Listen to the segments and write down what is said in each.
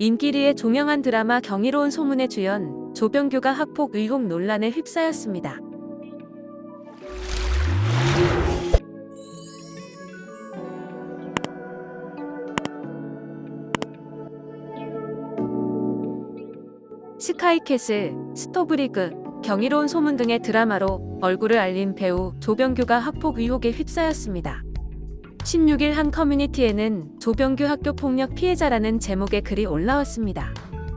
인기리의 종영한 드라마 경이로운 소문의 주연 조병규가 학폭 의혹 논란에 휩싸였습니다. 스카이캐슬, 스토브리그, 경이로운 소문 등의 드라마로 얼굴을 알린 배우 조병규가 학폭 의혹에 휩싸였습니다. 16일 한 커뮤니티에는 조병규 학교 폭력 피해자라는 제목의 글이 올라왔습니다.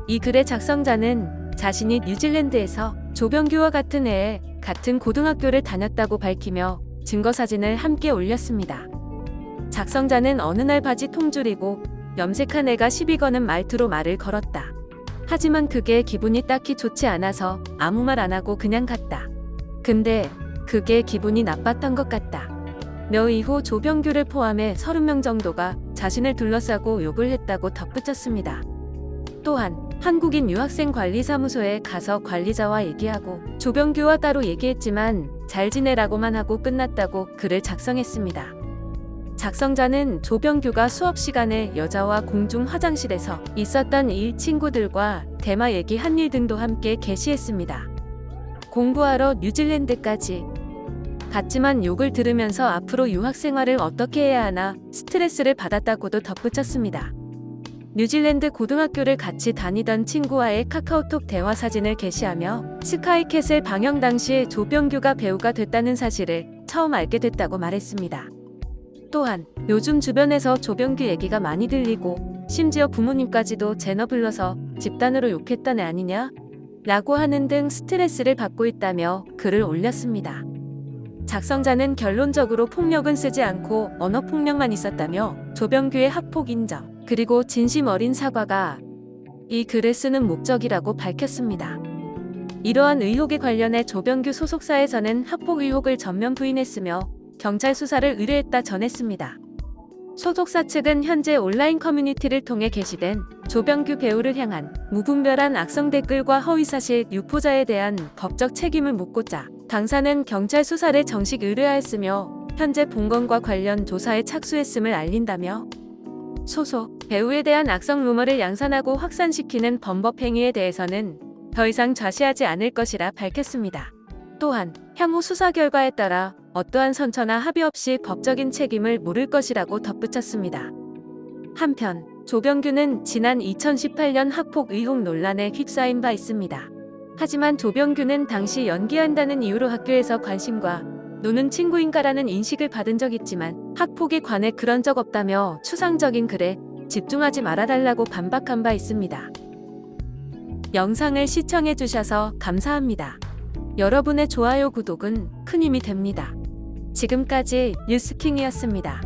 이 글의 작성자는 자신이 뉴질랜드에서 조병규와 같은 해에 같은 고등학교를 다녔다고 밝히며 증거 사진을 함께 올렸습니다. 작성자는 어느 날 바지 통줄이고 염색한 애가 시비 거는 말투로 말을 걸었다. 하지만 그게 기분이 딱히 좋지 않아서 아무 말 안 하고 그냥 갔다. 근데 그게 기분이 나빴던 것 같다. 몇 이후 조병규를 포함해 30명 정도가 자신을 둘러싸고 욕을 했다고 덧붙였습니다. 또한 한국인 유학생 관리사무소에 가서 관리자와 얘기하고 조병규와 따로 얘기했지만 잘 지내라고만 하고 끝났다고 글을 작성했습니다. 작성자는 조병규가 수업 시간에 여자와 공중 화장실에서 있었던 일 친구들과 대마 얘기한 일 등도 함께 게시했습니다. 공부하러 뉴질랜드까지 갔지만 욕을 들으면서 앞으로 유학 생활을 어떻게 해야 하나 스트레스를 받았다고도 덧붙였습니다. 뉴질랜드 고등학교를 같이 다니던 친구와의 카카오톡 대화 사진을 게시하며 스카이캐슬 방영 당시 조병규가 배우가 됐다는 사실을 처음 알게 됐다고 말했습니다. 또한 요즘 주변에서 조병규 얘기가 많이 들리고 심지어 부모님까지도 제너 불러서 집단으로 욕했던 애 아니냐? 라고 하는 등 스트레스를 받고 있다며 글을 올렸습니다. 작성자는 결론적으로 폭력은 쓰지 않고 언어 폭력만 있었다며 조병규의 학폭 인정 그리고 진심 어린 사과가 이 글을 쓰는 목적이라고 밝혔습니다. 이러한 의혹에 관련해 조병규 소속사에서는 학폭 의혹을 전면 부인했으며 경찰 수사를 의뢰했다 전했습니다. 소속사 측은 현재 온라인 커뮤니티를 통해 게시된 조병규 배우를 향한 무분별한 악성 댓글과 허위사실 유포자에 대한 법적 책임을 묻고자 당사는 경찰 수사를 정식 의뢰하였으며 현재 본건과 관련 조사에 착수했음을 알린다며 소속 배우에 대한 악성 루머를 양산하고 확산시키는 범법 행위에 대해서는 더 이상 좌시하지 않을 것이라 밝혔습니다. 또한 향후 수사 결과에 따라 어떠한 선처나 합의 없이 법적인 책임을 물을 것이라고 덧붙였습니다. 한편 조병규는 지난 2018년 학폭 의혹 논란에 휩싸인 바 있습니다. 하지만 조병규는 당시 연기한다는 이유로 학교에서 관심과 노는 친구인가라는 인식을 받은 적 있지만 학폭에 관해 그런 적 없다며 추상적인 글에 집중하지 말아달라고 반박한 바 있습니다. 영상을 시청해 주셔서 감사합니다. 여러분의 좋아요, 구독은 큰 힘이 됩니다. 지금까지 뉴스킹이었습니다.